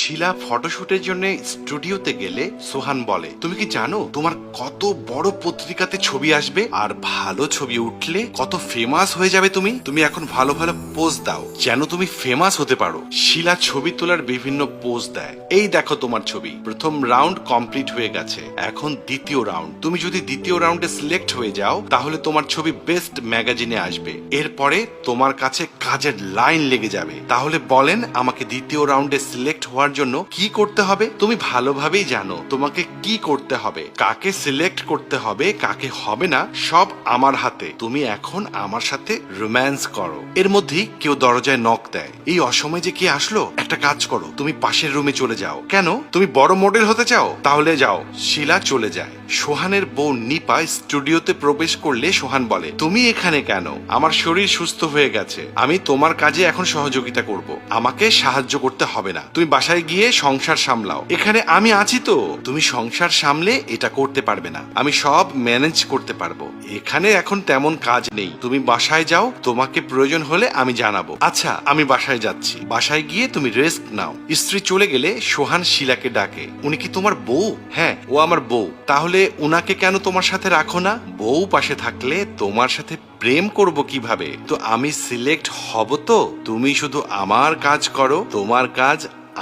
শিলা ফটোশুটের জন্য স্টুডিওতে গেলে সোহান বলে, তুমি কি জানো, তোমার কত বড় পত্রিকাতে ছবি আসবে? আর ভালো ছবি উঠলে কত ফেমাস হয়ে যাবে তুমি? তুমি এখন ভালো ভালো পোজ দাও, যেন তুমি ফেমাস হতে পারো। শিলা ছবি তোলার বিভিন্ন পোজ দেয়। এই দেখো তোমার ছবি, প্রথম রাউন্ড কমপ্লিট হয়ে গেছে, এখন দ্বিতীয় রাউন্ড তুমি যদি দ্বিতীয় রাউন্ডে সিলেক্ট হয়ে যাও, তাহলে তোমার ছবি বেস্ট ম্যাগাজিনে আসবে। এরপরে তোমার কাছে কাজের লাইন লেগে যাবে। তাহলে বলেন, আমাকে দ্বিতীয় রাউন্ডে সিলেক্ট হওয়ার জন্য কি করতে হবে? তুমি ভালোভাবেই জানো তোমাকে কি করতে হবে। কাকে সিলেক্ট করতে হবে, কাকে হবে না, সব আমার হাতে। তুমি এখন আমার সাথে রোম্যান্স করো। এর মধ্যেই কেউ দরজায় নক দেয়। এই অসময়ে যে কে আসলো? একটা কাজ করো। তুমি পাশের রুমে চলে যাও। কেন? তুমি বড় মডেল হতে চাও? তাহলে যাও। শিলা চলে যায়। সোহানের বউ নিপা স্টুডিওতে প্রবেশ করলে সোহান বলে, তুমি এখানে কেন? আমার শরীর সুস্থ হয়ে গেছে। আমি তোমার কাজে এখন সহযোগিতা করব। আমাকে সাহায্য করতে হবে না। তুমি বাসায় গিয়ে সংসার সামলাও। এখানে আমি আছি তো। তুমি সংসার সামলে এটা করতে পারবে না। আমি সব ম্যানেজ করতে পারব। এখানে এখন তেমন কাজ নেই। তুমি বাসায় যাও। তোমাকে প্রয়োজন হলে আমি জানাব। আচ্ছা আমি বাসায় যাচ্ছি। বাসায় গিয়ে তুমি রেস্ট নাও। স্ত্রী চলে গেলে সোহান শিলাকে ডাকে, উনি কি তোমার বউ? হ্যাঁ ও আমার বউ। তাহলে উনাকে কেন তোমার সাথে রাখো না? বউ পাশে থাকলে তোমার সাথে প্রেম করব কীভাবে? তো আমি সিলেক্ট হব তো? তুমি শুধু আমার কাজ করো, তোমার কাজ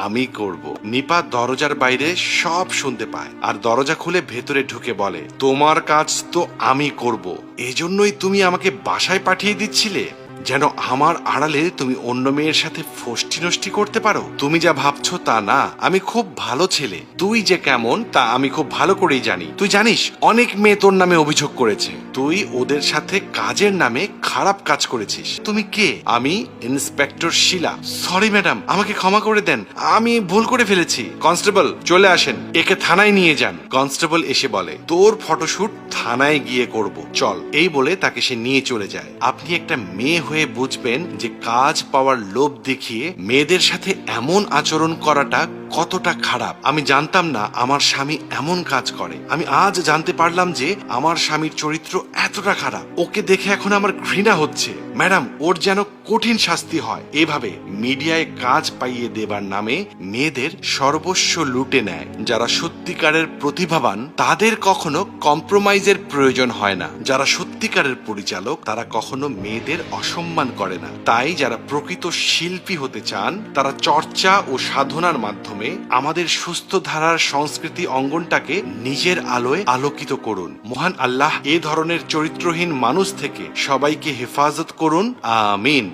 আমি করব। নিপা দরজার বাইরে সব শুনতে পায় আর দরজা খুলে ভেতরে ঢুকে বলে, তোমার কাজ তো আমি করব। এজন্যই তুমি আমাকে বাসায় পাঠিয়ে দিচ্ছিলে? যেন আমার আড়ালে তুমি অন্য মেয়ের সাথে ফষ্টি নষ্টি করতে পারো? তুমি যা ভাবছ তা না। আমি খুব ভালো ছেলে। তুই যে কেমন, তা আমি খুব ভালো করেই জানি। তুই জানিস, অনেক মেয়ে তোর নামে অভিযোগ করেছে। তুই ওদের সাথে কাজের নামে খারাপ কাজ করেছিস। তুমি কে? আমি ইন্সপেক্টর শিলা। সরি, ম্যাডাম, আমাকে ক্ষমা করে দেন। আমি ভুল করে ফেলেছি। কনস্টেবল, চলে আসেন। একে থানায় নিয়ে যান। কনস্টেবল এসে বলে, তোর ফটোশুট থানায় গিয়ে করব। চল। এই বলে তাকে সে নিয়ে চলে যায়। আপনি একটা মেয়ে হয়ে বুঝবেন যে কাজ পাওয়ার লোভ দেখিয়ে মেয়েদের সাথে এমন আচরণ করাটা কতটা খারাপ, আমি জানতাম না আমার স্বামী এমন কাজ করে। আমি আজ জানতে পারলাম যে আমার স্বামীর চরিত্র এতটা খারাপ, ওকে দেখে এখন আমার ঘৃণা হচ্ছে। ম্যাডাম, ওর যেন কঠিন শাস্তি হয়। এভাবে মিডিয়ায় কাজ পাইয়ে দেবার নামে মেয়েদের সর্বস্ব লুটে নেয়। যারা সত্যিকারের প্রতিভাবান, তাদের কখনো কম্প্রোমাইজের প্রয়োজন হয় না। যারা সত্যিকারের পরিচালক, তারা কখনো মেয়েদের অসম্মান করে না। তাই যারা প্রকৃত শিল্পী হতে চান, তারা চর্চা ও সাধনার মাধ্যমে আমাদের সুস্থ ধারার সংস্কৃতি অঙ্গনটাকে নিজের আলোয় আলোকিত করুন। মহান আল্লাহ এ ধরনের চরিত্রহীন মানুষ থেকে সবাইকে হেফাজত করুন। আমিন।